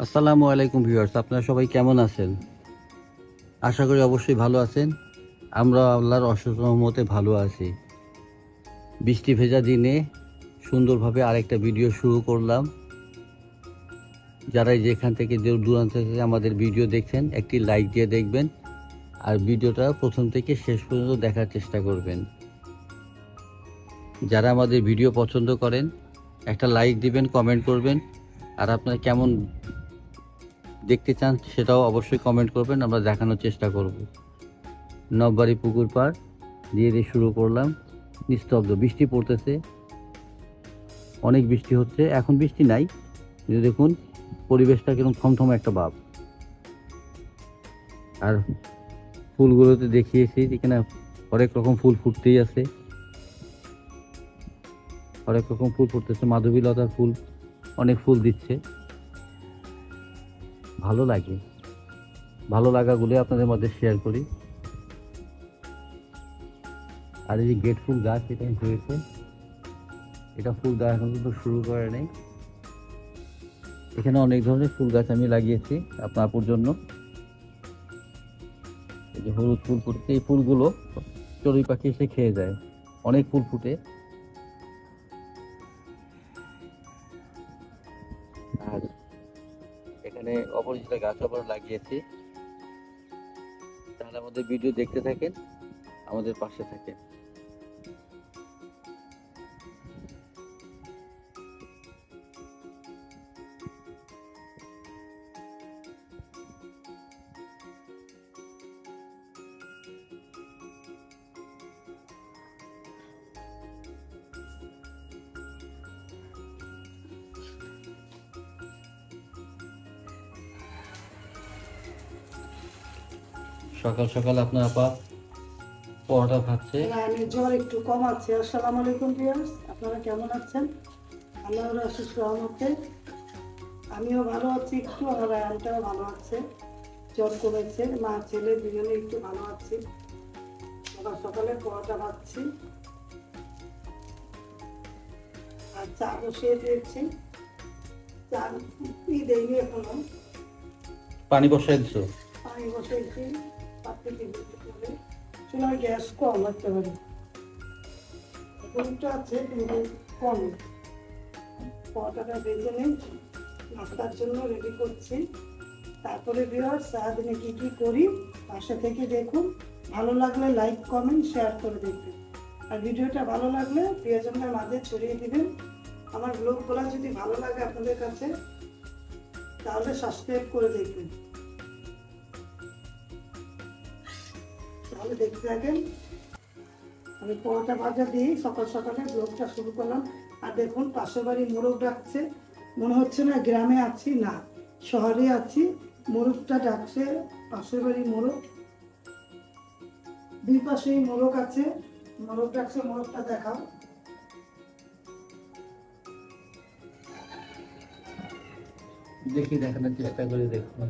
আসসালামু আলাইকুম ভিউয়ার্স, আপনারা সবাই কেমন আছেন? আশা করি অবশ্যই ভালো আছেন। আমরা আল্লাহর অশেষ রহমতে ভালো আছি। বৃষ্টি ভেজা দিনে সুন্দরভাবে আরেকটা ভিডিও শুরু করলাম। যারা যেখান থেকে দূর দূরান্ত থেকে আমাদের ভিডিও দেখছেন, একটি লাইক দিয়ে দেখবেন আর ভিডিওটা প্রথম থেকে শেষ পর্যন্ত দেখার চেষ্টা করবেন। যারা আমাদের ভিডিও পছন্দ করেন, একটা লাইক দিবেন, কমেন্ট করবেন। আর আপনার কেমন দেখতে চান, সেটাও অবশ্যই কমেন্ট করবেন, আমরা দেখানোর চেষ্টা করব। নববাড়ি পুকুর পাড় দিয়ে দিয়ে শুরু করলাম। নিস্তব্ধ, বৃষ্টি পড়তেছে। অনেক বৃষ্টি হচ্ছে, এখন বৃষ্টি নাই। কিন্তু দেখুন, পরিবেশটা কীরকম থমথম একটা ভাব। আর ফুলগুলোতে দেখিয়েছি এখানে অনেক রকম ফুল ফুটতেই আছে। অনেক রকম ফুল ফুটতেছে, মাধবীলতার ফুল অনেক ফুল দিচ্ছে। ভালো লাগে। ভালো লাগাগুলো আপনাদের মধ্যে শেয়ার করি। আর এই যে গেট ফুল গাছ এটা হয়েছে। এটা ফুল গাছ এখন কিন্তু শুরু করে নেই। এখানে অনেক ধরনের ফুল গাছ আমি লাগিয়েছি আপনার আপুর জন্য। এই যে হলুদ ফুল ফুটছে এই ফুলগুলো চড়ুই পাখি এসে খেয়ে যায়। অনেক ফুল ফুটে। গাছ আবার লাগিয়েছি। তাহলে আমাদের ভিডিও দেখতে থাকেন আমাদের পাশে থাকেন। সকাল সকাল আপনার আপা পরোটা খাচ্ছে। আমি জ্বর একটু কম আছে। আসসালামু আলাইকুম ভিউয়ার্স আপনারা কেমন আছেন? আল্লাহর আশিস রহমতে আমিও ভালো আছি একটু আমার আয়ানটাও ভালো আছে। জ্বর কমেছে মা ছেলে দুজনে একটু ভালো আছি। সকাল সকালে পরোটা ভাবছি আর চা বসিয়ে দিয়েছি। চা দেয়নি এখনও। পানি বসাই দিছো? পানি বসিয়েছি। চুলার গ্যাস কম হতে পারে গরুটা আছে কিন্তু কম। পটাটা ভেজে নেই। নাস্তার জন্য রেডি করছি। তারপরে বিয়ার সারাদিনে কি কি করি পাশে থেকে দেখুন। ভালো লাগলে লাইক কমেন্ট শেয়ার করে দেখবেন। আর ভিডিওটা ভালো লাগলে প্রিয়জনদের মাঝে ছড়িয়ে দিবেন। আমার ব্লগগুলো যদি ভালো লাগে আপনাদের কাছে, তাহলে সাবস্ক্রাইব করে দেখবেন। তাহলে দেখতে থাকেন। আমি পরোটা ভাজা দিয়ে সকাল সকালে ব্লগটা শুরু করলাম। আর দেখুন, পাশের বাড়ি মোরগ ডাকছে। মনে হচ্ছে না গ্রামে আছি, না। শহরে আছি। মোরগটা ডাকছে পাশের বাড়ি মোরগ। দুই পাশেই মোরগ আছে। মোরগ ডাকছে, মোরগটা দেখাও। দেখি দেখানোর চেষ্টা করে দেখুন।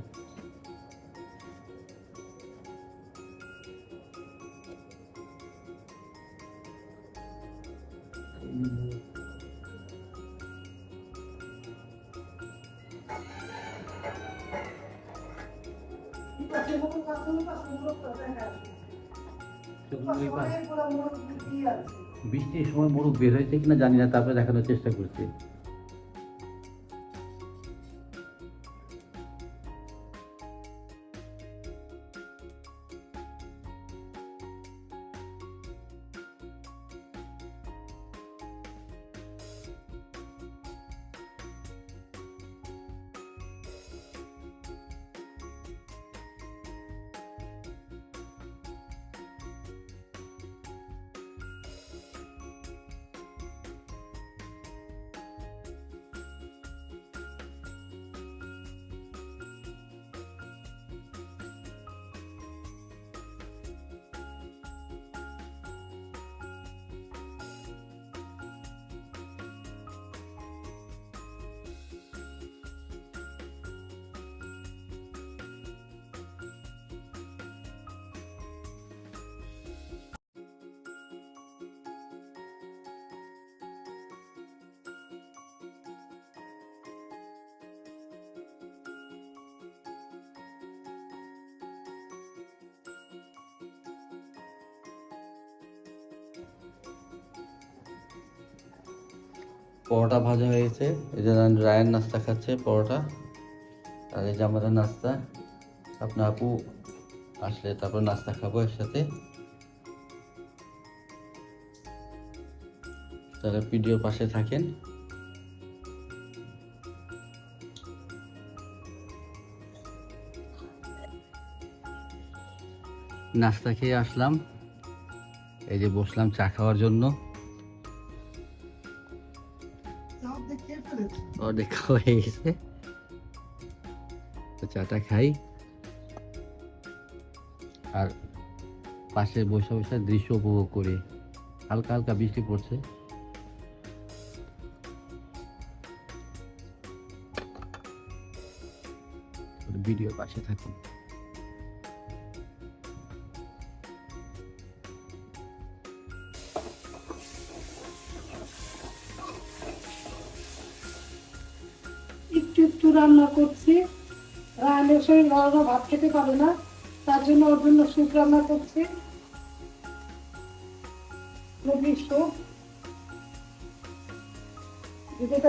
বৃষ্টির সময় মোরগ বের হয়েছে কিনা জানি না তারপরে দেখানোর চেষ্টা করছি পরোটা ভাজা হয়েছে। এই যে রায়ের নাস্তা খাচ্ছে পরোটা। আর এই যে আমাদের নাস্তা, আপনার আপু আসলে তারপর নাস্তা খাব একসাথে। তাহলে ভিডিওর পাশে থাকেন। নাস্তা খেয়ে আসলাম। এই যে বসলাম চা খাওয়ার জন্য। খাওয়া হয়ে গেছে তো চাটা খাই আর পাশে বসে বসে দৃশ্য উপভোগ করি। হালকা হালকা বৃষ্টি পড়ছে। ভিডিও পাশে থাকুন। রান্না করছি। রান্নার শরীর ভালো ভাত খেতে পারে না, তার জন্য ওর জন্য স্যুপ রান্না করছি। মুরগির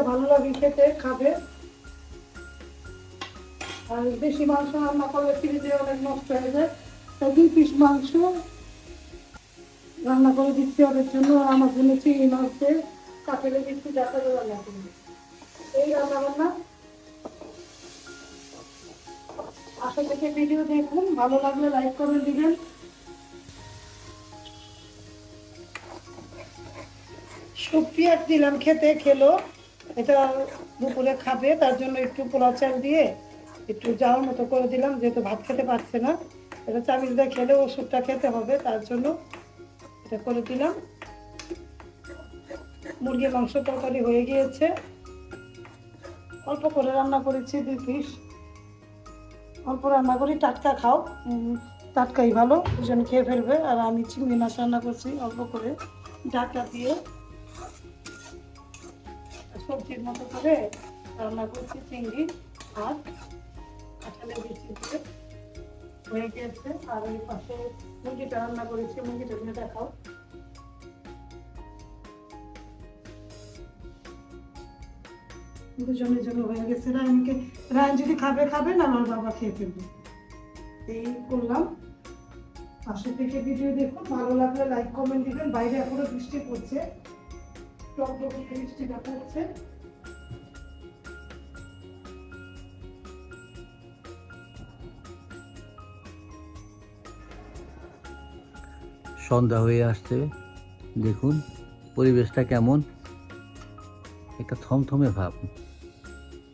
ভালো লাগে খেতে, খাবে। আর বেশি মাংস রান্না করলে ফ্রিজে অনেক নষ্ট হয়ে যায়। দুই পিস মাংস রান্না করে দিচ্ছি ওদের জন্য। আমার জন্য চিংড়ি মাছে কাপড়ে দিচ্ছি যাতে রান্না করবে। এই রান্না বান্না আশা থেকে ভিডিও দেখুন, ভালো লাগলে লাইক করে দিবেন। সুপ্রিয়া দিলাম খেতে, খেলো। এটা দুপুরে খাবে, তার জন্য একটু পোলাও চাল দিয়ে একটু যাওয়ার মতো করে দিলাম, যেহেতু ভাত খেতে পারছে না। এটা চামিচ দিয়ে খেলে ওষুধটা খেতে হবে, তার জন্য এটা করে দিলাম। মুরগির মাংস তরকারি হয়ে গিয়েছে। অল্প করে রান্না করেছি দুই পিস অল্প রান্না করি, টাটকা খাও। টাটকাই ভালো, দুজন খেয়ে ফেলবে। আর আমি চিংড়ি মাছ রান্না করছি অল্প করে, ডাটা দিয়ে। সবজির মতো করে রান্না করছি চিংড়ি আর কাঁঠালের বিচি দিয়ে। হয়ে গেছে। আর ওই পাশে মুরগিটা রান্না করেছি, মুরগিটা দিয়ে দেখাও। দুজনের জন্য হয়ে গেছে রায়নকে রায়ন যদি খাবে খাবে না, আমার বাবা খেয়ে ফেলবে। এই করলাম। পাশে থেকে ভিডিও দেখুন, ভালো লাগলে লাইক কমেন্ট দিবেন। বাইরে এখনও বৃষ্টি পড়ছে। টক টক বৃষ্টিটা পড়ছে। সন্ধ্যা হয়ে আসছে। দেখুন, পরিবেশটা কেমন? একটা থমথমে ভাব।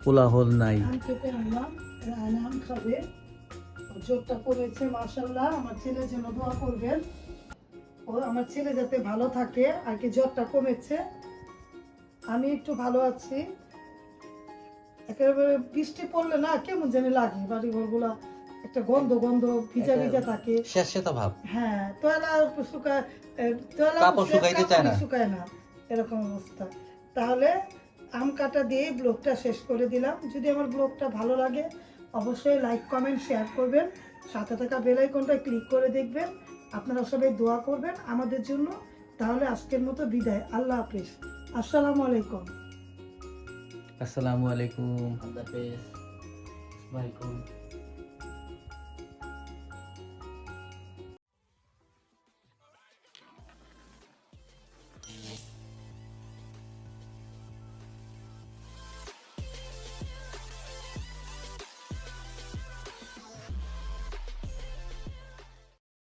কোলাহল নাই। আম কেটে আনলাম রায়ন আম খাবে। জোরটা করেছে মার্শাল্লাহ আমার ছেলের জন্য দোয়া করবেন ও আমার ছেলে যাতে ভালো থাকে আর কি জ্বরটা কমেছে। আমি একটু ভালো আছি। একেবারে বৃষ্টি পড়লে না কেমন জানি লাগে বাড়ি ঘরগুলা একটা গন্ধ গন্ধ ভিজা ভিজা থাকে। ভাব। হ্যাঁ তোয়ালা শুকায় তোয়ালা কাপড় শুকাইতে চায় না। শুকায় না। এরকম অবস্থা। তাহলে আম কাটা দিয়ে ব্লগটা শেষ করে দিলাম। যদি আমার ব্লগটা ভালো লাগে অবশ্যই লাইক কমেন্ট শেয়ার করবেন। সাথে থাকা বেল আইকনটা ক্লিক করে দেখবেন। আপনারা সবাই দোয়া করবেন আমাদের জন্য। তাহলে আজকের মতো বিদায়। আল্লাহ হাফিজ। আসসালামু আলাইকুম। আসসালামু আলাইকুম। আল্লাহ হাফেজ।